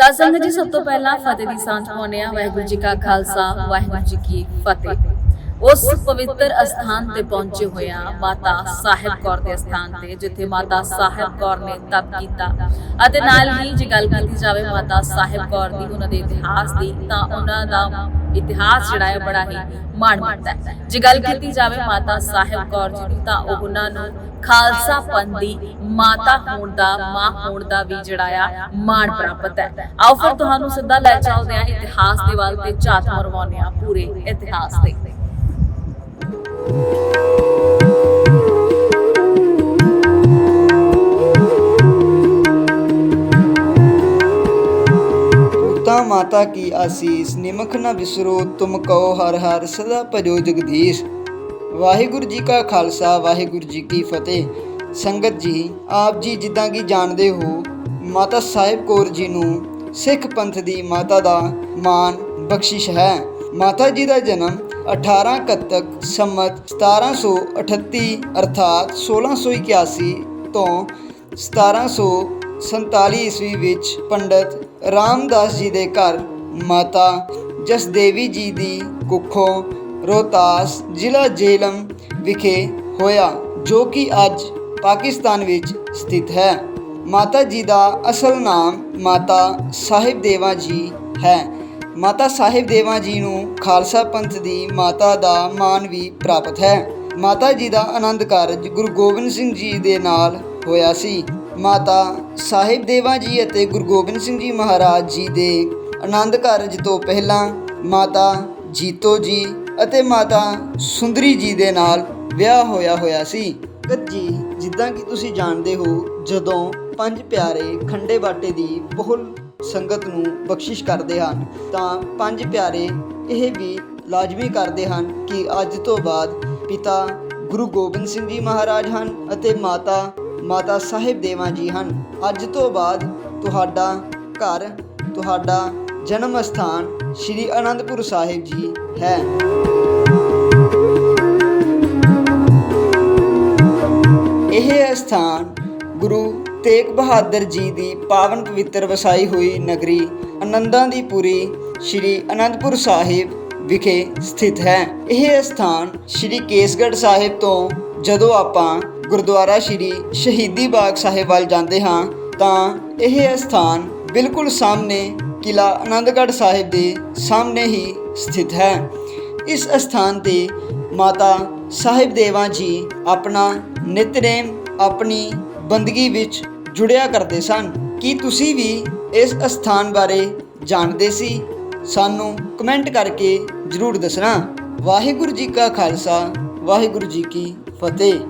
ਸਾਧ ਸੰਗਤ ਜੀ, ਸਭ ਤੋਂ ਪਹਿਲਾਂ ਫਤਿਹ ਦੀ ਸਾਂਝ ਪਾਉਂਦੇ ਆ ਵਾਹਿਗੁਰੂ ਜੀ ਕਾ ਖਾਲਸਾ, ਵਾਹਿਗੁਰੂ ਜੀ ਕੀ ਫਤਿਹ। ਉਸ ਪਵਿੱਤਰ ਅਸਥਾਨ ਤੇ ਪਹੁੰਚੇ ਹੋਏ ਆ ਮਾਤਾ ਸਾਹਿਬ ਕੌਰ ਦੇ ਅਸਥਾਨ ਤੇ, ਜਿੱਥੇ ਮਾਤਾ ਸਾਹਿਬ ਕੌਰ ਨੇ ਤਪ ਕੀਤਾ। ਅਤੇ ਨਾਲ ਹੀ ਜੇ ਗੱਲ ਕੀਤੀ ਜਾਵੇ ਮਾਤਾ ਸਾਹਿਬ ਕੌਰ ਦੀ, ਉਹਨਾਂ ਦੇ ਇਤਿਹਾਸ ਦੀ, ਤਾਂ ਉਹਨਾਂ ਦਾ ਇਤਿਹਾਸ ਜਿਹੜਾ ਹੈ ਬੜਾ ਹੀ ਮਾਣ ਮੱਤਾ ਹੈ। ਜੇ ਗੱਲ ਕੀਤੀ ਜਾਵੇ ਮਾਤਾ ਸਾਹਿਬ ਕੌਰ ਜੀ ਦੀ, ਤਾਂ ਉਹਨਾਂ ਨੂੰ ਖਾਲਸਾ ਪੰਥ ਦੀ ਮਾਤਾ ਹੋਣ ਦਾ, ਮਾਂ ਹੋਣ ਦਾ ਵੀ ਜਿਹੜਾ ਆ ਮਾਣ ਪ੍ਰਾਪਤ ਹੈ। ਆਓ ਫਿਰ ਤੁਹਾਨੂੰ ਸਿੱਧਾ ਲੈ ਚੱਲਦੇ ਆ ਇਤਿਹਾਸ ਦੇ ਵੱਲ ਤੇ ਝਾਤ ਮਰਵਾਉਂਦੇ ਆ ਪੂਰੇ ਇਤਿਹਾਸ ਦੇ माता की आशीष निमख न बिसरो तुम कहो हर हर सदा ਭਜੋ ਜਗਦੀਸ਼ ਵਾਹਿਗੁਰੂ ਜੀ ਕਾ ਖਾਲਸਾ ਵਾਹਿਗੁਰੂ ਜੀ ਕੀ ਫਤਿਹ ਸੰਗਤ ਜੀ ਆਪ ਜੀ ਜਿੱਦਾਂ ਕਿ ਜਾਣਦੇ ਹੋ ਮਾਤਾ ਸਾਹਿਬ ਕੌਰ ਜੀ ਨੂੰ ਸਿੱਖ ਪੰਥ ਦੀ ਮਾਤਾ ਦਾ ਮਾਨ ਬਖਸ਼ਿਸ਼ ਹੈ ਮਾਤਾ ਜੀ ਦਾ ਜਨਮ 18 ਕੱਤਕ ਸੰਮਤ 1738 ਅਰਥਾਤ 1681 ਤੋਂ 1747 ਈਸਵੀ ਵਿੱਚ ਪੰਡਤ ਰਾਮਦਾਸ ਜੀ ਦੇ ਘਰ ਮਾਤਾ ਜਸਦੇਵੀ ਜੀ ਦੀ ਕੁੱਖੋਂ ਰੋਹਤਾਸ ਜ਼ਿਲ੍ਹਾ ਜੇਲਮ ਵਿਖੇ ਹੋਇਆ, ਜੋ ਕਿ ਅੱਜ ਪਾਕਿਸਤਾਨ ਵਿੱਚ ਸਥਿਤ ਹੈ। ਮਾਤਾ ਜੀ ਦਾ ਅਸਲ ਨਾਮ ਮਾਤਾ ਸਾਹਿਬ ਦੇਵਾ ਜੀ ਹੈ। ਮਾਤਾ ਸਾਹਿਬ ਦੇਵਾ ਜੀ ਨੂੰ ਖਾਲਸਾ ਪੰਥ ਦੀ ਮਾਤਾ ਦਾ ਮਾਨ ਵੀ ਪ੍ਰਾਪਤ ਹੈ। ਮਾਤਾ ਜੀ ਦਾ ਆਨੰਦ ਕਾਰਜ ਗੁਰੂ ਗੋਬਿੰਦ ਸਿੰਘ ਜੀ ਦੇ ਨਾਲ ਹੋਇਆ ਸੀ। ਮਾਤਾ ਸਾਹਿਬ ਦੇਵਾ ਜੀ ਅਤੇ ਗੁਰੂ ਗੋਬਿੰਦ ਸਿੰਘ ਜੀ ਮਹਾਰਾਜ ਜੀ ਦੇ ਆਨੰਦ ਕਾਰਜ ਤੋਂ ਪਹਿਲਾਂ ਮਾਤਾ ਜੀਤੋ ਜੀ ਅਤੇ ਮਾਤਾ ਸੁੰਦਰੀ ਜੀ ਦੇ ਨਾਲ ਵਿਆਹ ਹੋਇਆ ਹੋਇਆ ਸੀ। ਜੀ, ਜਿੱਦਾਂ ਕਿ ਤੁਸੀਂ ਜਾਣਦੇ ਹੋ, ਜਦੋਂ ਪੰਜ ਪਿਆਰੇ ਖੰਡੇ ਬਾਟੇ ਦੀ ਬਹੁਲ ਸੰਗਤ ਨੂੰ ਬਖਸ਼ਿਸ਼ ਕਰਦੇ ਹਨ, ਤਾਂ ਪੰਜ ਪਿਆਰੇ ਇਹ ਵੀ ਲਾਜ਼ਮੀ ਕਰਦੇ ਹਨ ਕਿ ਅੱਜ ਤੋਂ ਬਾਅਦ ਪਿਤਾ ਗੁਰੂ ਗੋਬਿੰਦ ਸਿੰਘ ਜੀ ਮਹਾਰਾਜ ਹਨ ਅਤੇ ਮਾਤਾ ਮਾਤਾ ਸਾਹਿਬ ਦੇਵਾ ਜੀ ਹਨ। ਅੱਜ ਤੋਂ ਬਾਅਦ ਤੁਹਾਡਾ ਘਰ, ਤੁਹਾਡਾ ਜਨਮ ਸਥਾਨ ਸ੍ਰੀ ਅਨੰਦਪੁਰ ਸਾਹਿਬ ਜੀ ਹੈ। ਇਹ ਸਥਾਨ ਗੁਰੂ ਤੇਗ ਬਹਾਦਰ ਜੀ ਦੀ ਪਾਵਨ ਪਵਿੱਤਰ ਵਸਾਈ ਹੋਈ ਨਗਰੀ ਆਨੰਦਾਂ ਦੀ ਪੁਰੀ ਸ੍ਰੀ ਅਨੰਦਪੁਰ ਸਾਹਿਬ ਵਿਖੇ ਸਥਿਤ ਹੈ। ਇਹ ਸਥਾਨ ਸ੍ਰੀ ਕੇਸਗੜ੍ਹ ਸਾਹਿਬ ਤੋਂ ਜਦੋਂ ਆਪਾਂ ਗੁਰਦੁਆਰਾ ਸ੍ਰੀ ਸ਼ਹੀਦੀ ਬਾਗ ਸਾਹਿਬ ਵੱਲ ਜਾਂਦੇ ਹਾਂ, ਤਾਂ ਇਹ ਸਥਾਨ ਬਿਲਕੁਲ ਸਾਹਮਣੇ ਕਿਲਾ ਆਨੰਦਗੜ੍ਹ ਸਾਹਿਬ ਦੇ ਸਾਹਮਣੇ ਹੀ ਸਥਿਤ ਹੈ। ਇਸ ਸਥਾਨ ਤੇ ਮਾਤਾ ਸਾਹਿਬ ਦੇਵਾ ਜੀ ਆਪਣਾ ਨਿਤਨੇਮ ਆਪਣੀ ਬੰਦਗੀ ਵਿੱਚ ਜੁੜਿਆ ਕਰਦੇ ਸਨ। ਕੀ ਤੁਸੀਂ ਵੀ ਇਸ ਸਥਾਨ ਬਾਰੇ ਜਾਣਦੇ ਸੀ? ਸਾਨੂੰ ਕਮੈਂਟ ਕਰਕੇ ਜਰੂਰ ਦੱਸਣਾ। ਵਾਹਿਗੁਰੂ ਜੀ ਕਾ ਖਾਲਸਾ, ਵਾਹਿਗੁਰੂ ਜੀ ਕੀ ਫਤਿਹ।